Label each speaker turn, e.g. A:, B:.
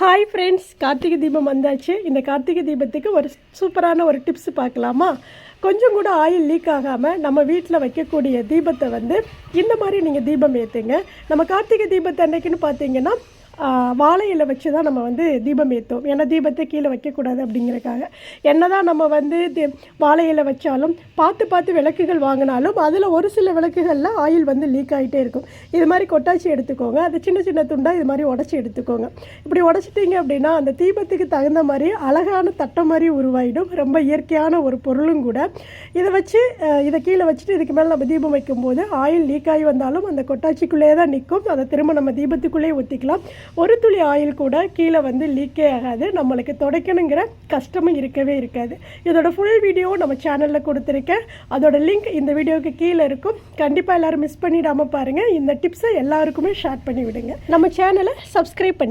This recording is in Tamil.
A: ஹாய் ஃப்ரெண்ட்ஸ் கார்த்திகை தீபம் வந்தாச்சு. இந்த கார்த்திகை தீபத்துக்கு ஒரு சூப்பரான ஒரு டிப்ஸ் பார்க்கலாமா? கொஞ்சம் கூட ஆயில் லீக் ஆகாமல் நம்ம வீட்டில் வைக்கக்கூடிய தீபத்தை வந்து இந்த மாதிரி நீங்கள் தீபம் ஏற்றுங்க நம்ம கார்த்திகை தீபத்தை அன்னைக்குன்னு பார்த்தீங்கன்னா வாழை இலை வச்சு தான் நம்ம வந்து தீபம் ஏற்றோம் ஏன்னா தீபத்தை கீழே வைக்கக்கூடாது அப்படிங்கிறக்காக என்னதான் நம்ம வந்து தி- வாழை இலை வச்சாலும் பார்த்து பார்த்து விளக்குகள் வாங்கினாலும் அதில் ஒரு சில விளக்குகளில் ஆயில் வந்து லீக் ஆகிட்டே இருக்கும். இது மாதிரி கொட்டாச்சி எடுத்துக்கோங்க. அது சின்ன சின்ன துண்டாக இது மாதிரி உடச்சி எடுத்துக்கோங்க. இப்படி உடச்சிட்டிங்க அப்படின்னா அந்த தீபத்துக்கு தகுந்த மாதிரி அழகான தட்டம் மாதிரி உருவாயிடும். ரொம்ப இயற்கையான ஒரு பொருளும் கூட. இதை வச்சு இதை கீழே வச்சுட்டு இதுக்கு மேலே நம்ம தீபம் வைக்கும்போது ஆயில் லீக் ஆகி வந்தாலும் அந்த கொட்டாச்சிக்குள்ளேயே தான் நிற்கும். அதை திரும்ப நம்ம தீபத்துக்குள்ளேயே ஊற்றிக்கலாம் ஒரு துளி ஆயில் கூட கீழே வந்து லீக்கே ஆகாது. நம்மளுக்கு துடைக்கணுங்கிற கஷ்டமும் இருக்கவே இருக்காது. இதோட ஃபுல் வீடியோ நம்ம சேனலில் கொடுத்துருக்கேன். அதோட லிங்க் இந்த வீடியோவுக்கு கீழே இருக்கும். கண்டிப்பாக எல்லோரும் மிஸ் பண்ணிடாமல் பாருங்கள் இந்த டிப்ஸை எல்லாருக்குமே ஷேர் பண்ணி விடுங்க நம்ம சேனலை சப்ஸ்கிரைப் பண்ணி